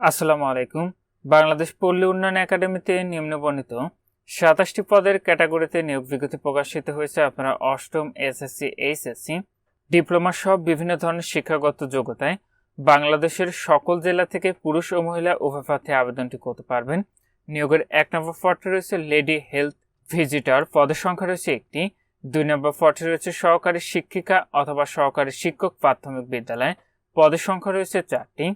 আসসালামু আলাইকুম। বাংলাদেশ পল্লী উন্নয়ন একাডেমিতে নিম্নবর্ণিত সাতাশটি পদের ক্যাটাগরিতে নিয়োগ বিজ্ঞপ্তি প্রকাশিত হয়েছে। আপনারা অষ্টম এসএসসি, এইচএসসি, ডিপ্লোমা সহ বিভিন্ন ধরনের শিক্ষাগত যোগ্যতায় বাংলাদেশের সকল জেলা থেকে পুরুষ ও মহিলা উভয় প্রার্থী আবেদনটি করতে পারবেন। নিয়োগের এক নম্বর পদটি রয়েছে লেডি হেলথ ভিজিটর। পদের সংখ্যা রয়েছে একটি। দুই নম্বর পদটি রয়েছে সহকারী শিক্ষিকা অথবা সহকারী শিক্ষক প্রাথমিক বিদ্যালয়। পদের সংখ্যা রয়েছে চারটি।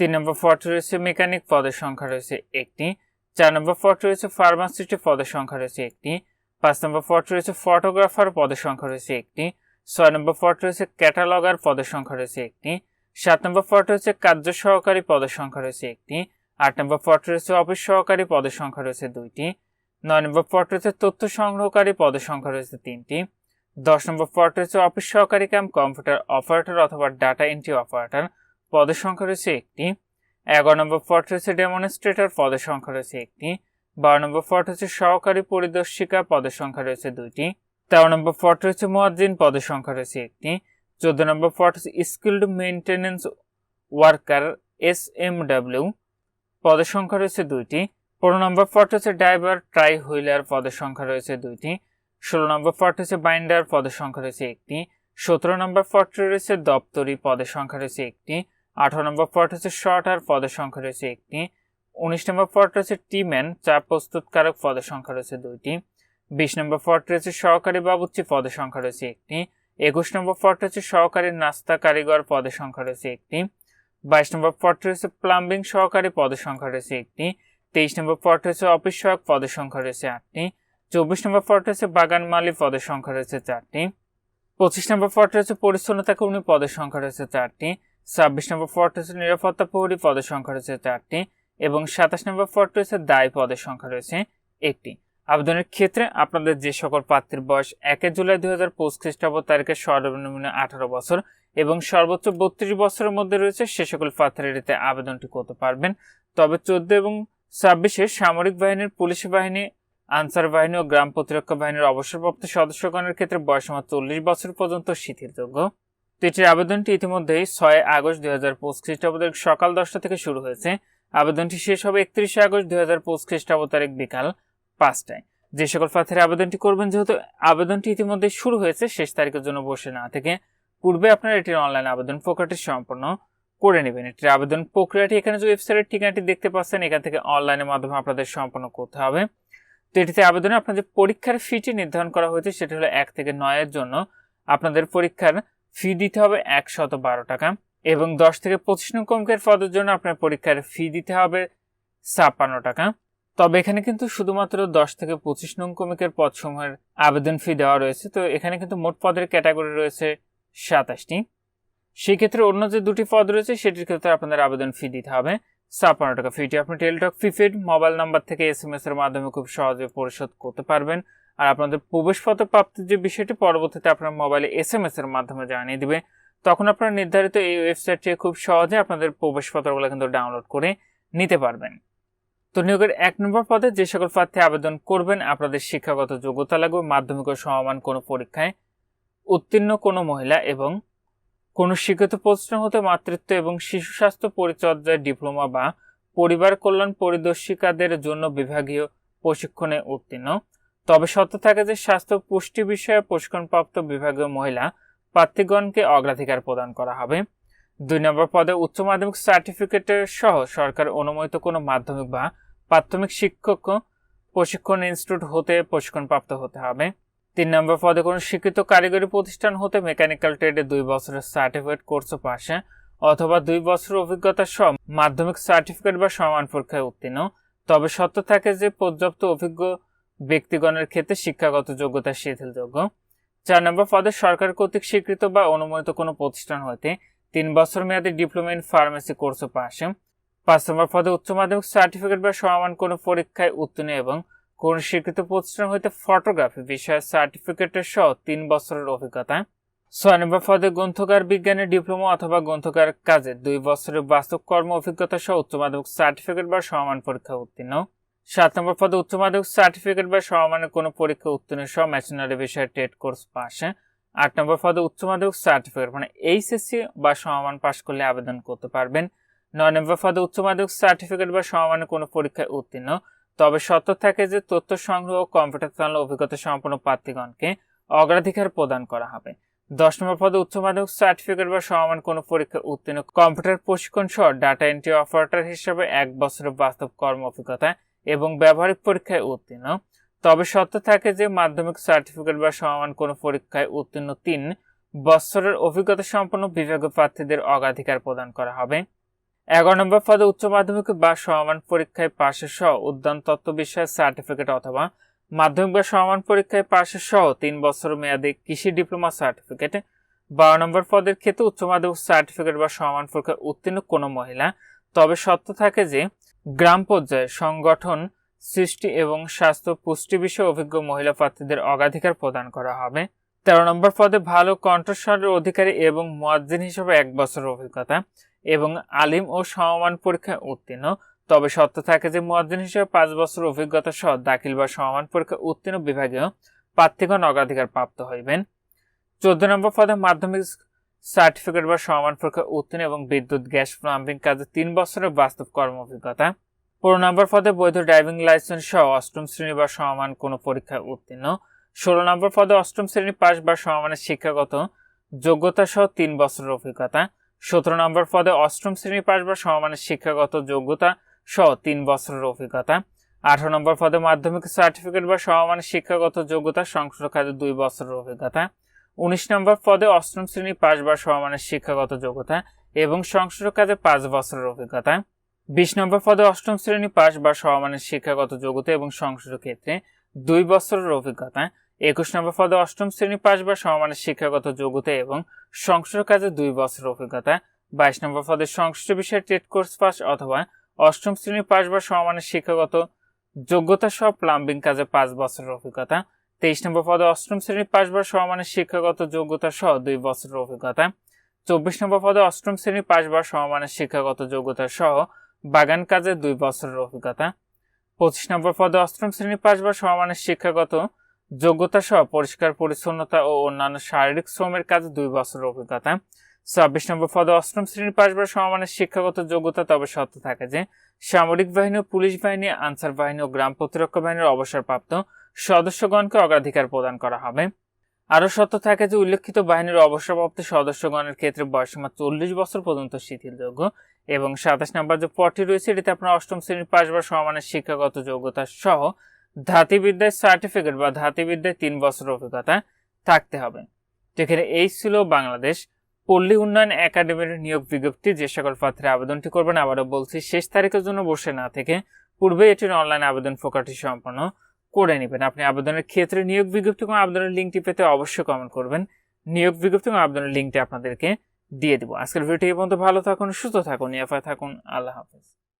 তিন নম্বর পদটি রয়েছে মেকানিক পদের সংখ্যা রয়েছে একটি। চার নম্বর পদটি রয়েছে ফার্মাসিস্ট পদের সংখ্যা রয়েছে একটি। পাঁচ নম্বর পদটি রয়েছে ফটোগ্রাফার পদের সংখ্যা রয়েছে একটি। ছয় নম্বর পদটি রয়েছে ক্যাটালগার পদের সংখ্যা রয়েছে একটি। সাত নম্বর পদটি রয়েছে কার্য সহকারী পদের সংখ্যা রয়েছে একটি। আট নম্বর পদটি রয়েছে অফিস সহকারী পদের সংখ্যা রয়েছে দুইটি। নয় নম্বর পদটি রয়েছে তথ্য সংগ্রহকারী পদের সংখ্যা রয়েছে তিনটি। দশ নম্বর পদটি রয়েছে অফিস সহকারী ক্যাম্প কম্পিউটার অপারেটর অথবা ডাটা এন্ট্রি অপারেটর পদের সংখ্যা রয়েছে একটি। এগারো নম্বর পদ রয়েছে ডেমনস্ট্রেটর পদের সংখ্যা রয়েছে একটি। বারো নম্বর পদ হচ্ছে সহকারী পরিদর্শিকা, পদের সংখ্যা রয়েছে দুইটি। তেরো নম্বর পদ রয়েছে মোয়াজ্জিন, পদের সংখ্যা রয়েছে একটি। চোদ্দ নম্বর পদ হচ্ছে skilled maintenance worker S M W পদের সংখ্যা রয়েছে দুইটি। পনেরো নম্বর পদ হচ্ছে ড্রাইভার ট্রাই হুইলার পদের সংখ্যা রয়েছে দুইটি। ষোলো নম্বর পদ হচ্ছে বাইন্ডার পদের সংখ্যা রয়েছে একটি। সতেরো নম্বর পদটি রয়েছে দপ্তরি, পদের সংখ্যা রয়েছে একটি। আঠারো নম্বর পদ হচ্ছে শর্টার পদের সংখ্যা রয়েছে একটি। উনিশ নম্বর পদ রয়েছে টিম্যান চা প্রস্তুতকারক পদের সংখ্যা রয়েছে দুইটি। বিশ নম্বর পদ রয়েছে সহকারী বাবুচ্চি পদের সংখ্যা রয়েছে একটি। একুশ নম্বর পদ রয়েছে সহকারী নাস্তা কারিগর পদের সংখ্যা রয়েছে একটি। বাইশ নম্বর পদ রয়েছে প্লাম্বিং সহকারী পদের সংখ্যা রয়েছে একটি। তেইশ নম্বর পদ রয়েছে অফিস সহায়ক পদের সংখ্যা রয়েছে আটটি। চব্বিশ নম্বর পদ রয়েছে বাগান মালি পদের সংখ্যা রয়েছে চারটি। পঁচিশ নম্বর পদ রয়েছে পরিচ্ছন্নতা কর্মী পদের সংখ্যা রয়েছে চারটি। ছাব্বিশ নম্বর পদ রয়েছে নিরাপত্তা প্রহরী পদের সংখ্যা রয়েছে চারটি এবং সাতাশ নম্বর পদ রয়েছে দায় পদের সংখ্যা রয়েছে একটি। আবেদনের ক্ষেত্রে আপনাদের যে সকল প্রার্থীর বয়স একে জুলাই দুই হাজার পঁচিশ খ্রিস্টাব্দ তারিখে সর্বনিম্ন আঠারো বছর এবং সর্বোচ্চ বত্রিশ বছরের মধ্যে রয়েছে সে সকল প্রার্থীরা আবেদনটি করতে পারবেন। তবে চোদ্দ এবং ছাব্বিশে সামরিক বাহিনীর, পুলিশ বাহিনী, আনসার বাহিনী ও গ্রাম প্রতিরক্ষা বাহিনীর অবসরপ্রাপ্ত সদস্যগণের ক্ষেত্রে বয়স বয়সীমা চল্লিশ বছর পর্যন্ত শিথিলযোগ্য। এটির আবেদনটি ইতিমধ্যেই ছয় আগস্ট দুই হাজার পঁচিশ খ্রিস্টাব্দ সকাল দশটা থেকে শুরু হয়েছে। আবেদনটি শেষ হবে একত্রিশে আগস্ট দুই হাজার পঁচিশ খ্রিস্টাব্দ তারিখ বিকাল পাঁচটায়। যে সকল প্রার্থীরা আবেদনটি করবেন, যেহেতু আবেদনটি ইতিমধ্যে শুরু হয়েছে, শেষ তারিখের জন্য বসে না থেকে পূর্বে আপনারা এটির অনলাইন আবেদন প্রক্রিয়াটি সম্পন্ন করে নেবেন। এটির আবেদন প্রক্রিয়াটি এখানে যে ওয়েবসাইটের ঠিকানাটি দেখতে পাচ্ছেন, এখান থেকে অনলাইনের মাধ্যমে আপনাদের সম্পন্ন করতে হবে। তো এটিতে আবেদনে আপনাদের পরীক্ষার ফিটি নির্ধারণ করা হয়েছে, সেটি হলো এক থেকে নয়ের জন্য। আপনাদের পরীক্ষার ফি দিতে হবে একশত বারো টাকা এবং দশ থেকে পঁচিশ নং অঙ্কের পদের জন্য আপনার পরীক্ষার ফি দিতে হবে ছাপ্পান্ন টাকা। তবে এখানে কিন্তু শুধুমাত্র দশ থেকে পঁচিশ নং কমিকের পদসমূহের আবেদন ফি দেওয়া রয়েছে, তো এখানে কিন্তু মোট পদের ক্যাটাগরি রয়েছে সাতাশটি। সেক্ষেত্রে অন্য যে দুটি পদ রয়েছে, সেটির ক্ষেত্রে আপনাদের আবেদন ফি দিতে হবে ছাপ্পান্ন টাকা। ফিটি আপনি টেলিটক প্রিপেড মোবাইল নাম্বার থেকে এস এম এস এর মাধ্যমে খুব সহজে পরিশোধ করতে পারবেন। আর আপনাদের প্রবেশপত্র প্রাপ্তির যে বিষয়টি পরবর্তীতে আপনার মোবাইলে এস এম এস এর মাধ্যমে জানিয়ে দিবে, তখন আপনারা নির্ধারিত এই ওয়েবসাইট ওয়েবসাইটটি খুব সহজে আপনাদের প্রবেশপত্রগুলো কিন্তু ডাউনলোড করে নিতে পারবেন। তো নিয়োগের এক নম্বর পদে যে সকল প্রার্থী আবেদন করবেন, আপনাদের শিক্ষাগত যোগ্যতা লাগবে, মাধ্যমিক ও সমমান কোনো পরীক্ষায় উত্তীর্ণ কোনো মহিলা এবং কোনো শিক্ষিত প্রশ্ন হতে মাতৃত্ব এবং শিশু স্বাস্থ্য পরিচর্যায় ডিপ্লোমা বা পরিবার কল্যাণ পরিদর্শিকাদের জন্য বিভাগীয় প্রশিক্ষণে উত্তীর্ণ। তবে সত্য থাকে যে স্বাস্থ্য পুষ্টি বিষয়ে প্রশিক্ষণপ্রাপ্ত বিভাগীয় মহিলা প্রার্থীগণকে অগ্রাধিকার প্রদান করা হবে। দুই নম্বর পদে উচ্চ মাধ্যমিক সার্টিফিকেটের সহ সরকার অনুমোদিত কোনো মাধ্যমিক বা প্রাথমিক শিক্ষক প্রশিক্ষণ ইনস্টিটিউট হতে প্রশিক্ষণপ্রাপ্ত হতে হবে। তিন নম্বর পদে কোনো শিক্ষিত কারিগরি প্রতিষ্ঠান হতে মেকানিক্যাল ট্রেডে দুই বছরের সার্টিফিকেট কোর্স পাশে অথবা দুই বছর অভিজ্ঞতা সহ মাধ্যমিক সার্টিফিকেট বা সমান পরীক্ষায় উত্তীর্ণ। তবে সত্য থাকে যে পর্যাপ্ত অভিজ্ঞ ব্যক্তিগণের ক্ষেত্রে শিক্ষাগত যোগ্যতা শিথিলযোগ্য। চার নম্বর পদে সরকার কর্তৃক স্বীকৃত বা অনুমোদিত কোনো প্রতিষ্ঠান হতে তিন বছর মেয়াদী ডিপ্লোমা ইন ফার্মেসি কোর্স পাশে। পাঁচ নম্বর পদে উচ্চ মাধ্যমিক সার্টিফিকেট বা সমান কোনো পরীক্ষায় উত্তীর্ণ এবং কোন স্বীকৃত প্রতিষ্ঠান হইতে ফটোগ্রাফি বিষয়ে সার্টিফিকেটের সহ তিন বছরের অভিজ্ঞতা। ছয় নম্বর পদে গ্রন্থকার বিজ্ঞানের ডিপ্লোমা অথবা গ্রন্থকার কাজে দুই বছরের বাস্তব কর্ম অভিজ্ঞতা সহ উচ্চ মাধ্যমিক সার্টিফিকেট বা সমান পরীক্ষা উত্তীর্ণ। সাত নম্বর পদে উচ্চ মাধ্যমিক সার্টিফিকেট বা সমানের কোনো পরীক্ষা উত্তীর্ণ সহ ম্যাশনারি বিষয়ে টেট কোর্স পাশে আট নম্বর পদে উচ্চ মাধ্যমিক সার্টিফিকেট মানে এইচএসসি বা সমান পাশ করলে আবেদন করতে পারবেন। নয় নম্বর পদে উচ্চ মাধ্যমিক সার্টিফিকেট বা সমমানের কোনো পরীক্ষায় উত্তীর্ণ। তবে সত্য থাকে যে তথ্য সংগ্রহ কম্পিউটার চালানো অভিজ্ঞতা সম্পন্ন প্রার্থীগণকে অগ্রাধিকার প্রদান করা হবে। দশ নম্বর পদে উচ্চ মাধ্যমিক সার্টিফিকেট বা সমান কোনো পরীক্ষায় উত্তীর্ণ কম্পিউটার প্রশিক্ষণ সহ ডাটা এন্ট্রি অপারেটর হিসেবে এক বছরের বাস্তব কর্ম অভিজ্ঞতা এবং ব্যবহারিক পরীক্ষায় উত্তীর্ণ। তবে সত্য থাকে যে মাধ্যমিক সার্টিফিকেট বা সমান কোনো পরীক্ষায় উত্তীর্ণ তিন বছরের অভিজ্ঞতা সম্পন্ন বিভাগীয় প্রার্থীদের অগ্রাধিকার প্রদান করা হবে। এগারো নম্বর পদে উচ্চ মাধ্যমিক বা সমান পরীক্ষায় পাশের সহ উদ্যান তত্ত্ব বিষয়ের সার্টিফিকেট অথবা মাধ্যমিক বা সমান পরীক্ষায় পাশের সহ তিন বছর মেয়াদী কৃষি ডিপ্লোমা সার্টিফিকেট বারো নম্বর পদের ক্ষেত্রে উচ্চ মাধ্যমিক সার্টিফিকেট বা সমান পরীক্ষায় উত্তীর্ণ কোনো মহিলা। তবে সত্য থাকে যে গ্রাম পর্যায়ে সংগঠন সৃষ্টি এবং স্বাস্থ্য পুষ্টি বিষয়ে অভিজ্ঞ মহিলা প্রার্থীদের অগ্রাধিকার প্রদান করা হবে। তেরো নম্বর পদে ভালো কণ্ঠস্বরের অধিকারী এবং মুয়াজ্জিন হিসেবে এক বছরের অভিজ্ঞতা এবং আলিম ও সমমান পরীক্ষায় উত্তীর্ণ। তবে সত্য থাকে যে মুয়াজ্জিন হিসেবে পাঁচ বছর অভিজ্ঞতা সহ দাখিল বা সমান পরীক্ষায় উত্তীর্ণ বিভাগীয় প্রার্থীগণ অগ্রাধিকার প্রাপ্ত হইবেন। চোদ্দ নম্বর পদে মাধ্যমিক সার্টিফিকেট বা সমান পরীক্ষায় উত্তীর্ণ এবং বিদ্যুৎ, গ্যাস, প্লাম্বিং কাজে তিন বছরের বাস্তব কর্ম অভিজ্ঞতা। পনেরো নম্বর পদে বৈধ ড্রাইভিং লাইসেন্স সহ অষ্টম শ্রেণি বা সমান কোনো পরীক্ষায় উত্তীর্ণ। ষোলো নম্বর পদে অষ্টম শ্রেণি পাস বা সমানের শিক্ষাগত যোগ্যতা সহ তিন বছরের অভিজ্ঞতা। সতেরো নম্বর পদে অষ্টম শ্রেণি পাস বা সমানের শিক্ষাগত যোগ্যতা সহ তিন বছরের অভিজ্ঞতা। আঠারো নম্বর পদে মাধ্যমিক সার্টিফিকেট বা সমমানের শিক্ষাগত যোগ্যতা সংসদ কাজে দুই বছরের অভিজ্ঞতা। উনিশ নম্বর পদে অষ্টম শ্রেণি পাস বা সমমানের শিক্ষাগত যোগ্যতা এবং সংসদ কাজে পাঁচ বছরের অভিজ্ঞতা। বিশ নম্বর পদে অষ্টম শ্রেণি পাস বা সমমানের শিক্ষাগত যোগ্যতা এবং সংসদ ক্ষেত্রে দুই বছরের অভিজ্ঞতা। একুশ নম্বর পদে অষ্টম শ্রেণি পাস বা সমমানের শিক্ষাগত যোগ্যতা এবং সংসদ কাজে দুই বছরের অভিজ্ঞতা। বাইশ নম্বর পদে সংশ্লিষ্ট বিষয়ে টেট কোর্স পাস অথবা অষ্টম শ্রেণি পাস বা সমমানের শিক্ষাগত যোগ্যতা সহ প্লাম্বিং কাজে পাঁচ বছরের অভিজ্ঞতা। তেইশ নম্বর পদে অষ্টম শ্রেণি পাস বা সমমানের শিক্ষাগত যোগ্যতা সহ দুই বছরের অভিজ্ঞতা। চব্বিশ নম্বর পদে অষ্টম শ্রেণি পাস বা সমমানের শিক্ষাগত যোগ্যতা সহ বাগান কাজে দুই বছরের অভিজ্ঞতা। পঁচিশ নম্বর পদে অষ্টম শ্রেণি পাস বা সমমানের শিক্ষাগত যোগ্যতা সহ পরিষ্কার পরিচ্ছন্নতা ও অন্যান্য শারীরিক শ্রমের কাজে দুই বছরের অভিজ্ঞতা। ছাব্বিশ নম্বর পদে অষ্টম শ্রেণির পাশ বা সমমানের শিক্ষাগত যোগ্যতা তবে সত্য থাকে যে সামরিক বাহিনী পুলিশ বাহিনী, আনসার বাহিনী ও গ্রাম প্রতিরক্ষা বাহিনীর অবসরপ্রাপ্ত সদস্যগণকে অগ্রাধিকার প্রদান করা হবে। আরও সত্য থাকে যে উল্লেখিত বাহিনীর অবসরপ্রাপ্ত সদস্যগণের ক্ষেত্রে বয়সীমা চল্লিশ বছর পর্যন্ত শিথিলযোগ্য এবং সাতাশ নম্বর যে পদটি রয়েছে, এটিতে আপনার অষ্টম শ্রেণির পাশ বা সমানের শিক্ষাগত যোগ্যতা সহ ধাতিবিদ্যায় সার্টিফিকেট বা ধাতিবিদ্যায় তিন বছর অভিজ্ঞতা থাকতে হবে। যেখানে এই ছিল বাংলাদেশ পল্লী উন্নয়ন একাডেমির নিয়োগ বিজ্ঞপ্তি। যে সকল প্রার্থীরা আবেদনটি করবেন, আবারও বলছি, শেষ তারিখের জন্য বসে না থেকে পূর্বে এটির অনলাইন আবেদন প্রকারটি সম্পন্ন করে নেবেন। আপনি আবেদনের ক্ষেত্রে নিয়োগ বিজ্ঞপ্তি এবং আবেদনের লিঙ্কটি পেতে অবশ্যই কমেন্ট করবেন। নিয়োগ বিজ্ঞপ্তি এবং আবেদনের লিঙ্কটি আপনাদেরকে দিয়ে দেবো। আজকের ভিডিওটি পর্যন্ত। ভালো থাকুন, সুস্থ থাকুন ইয়াফায় থাকুন। আল্লাহ হাফিজ।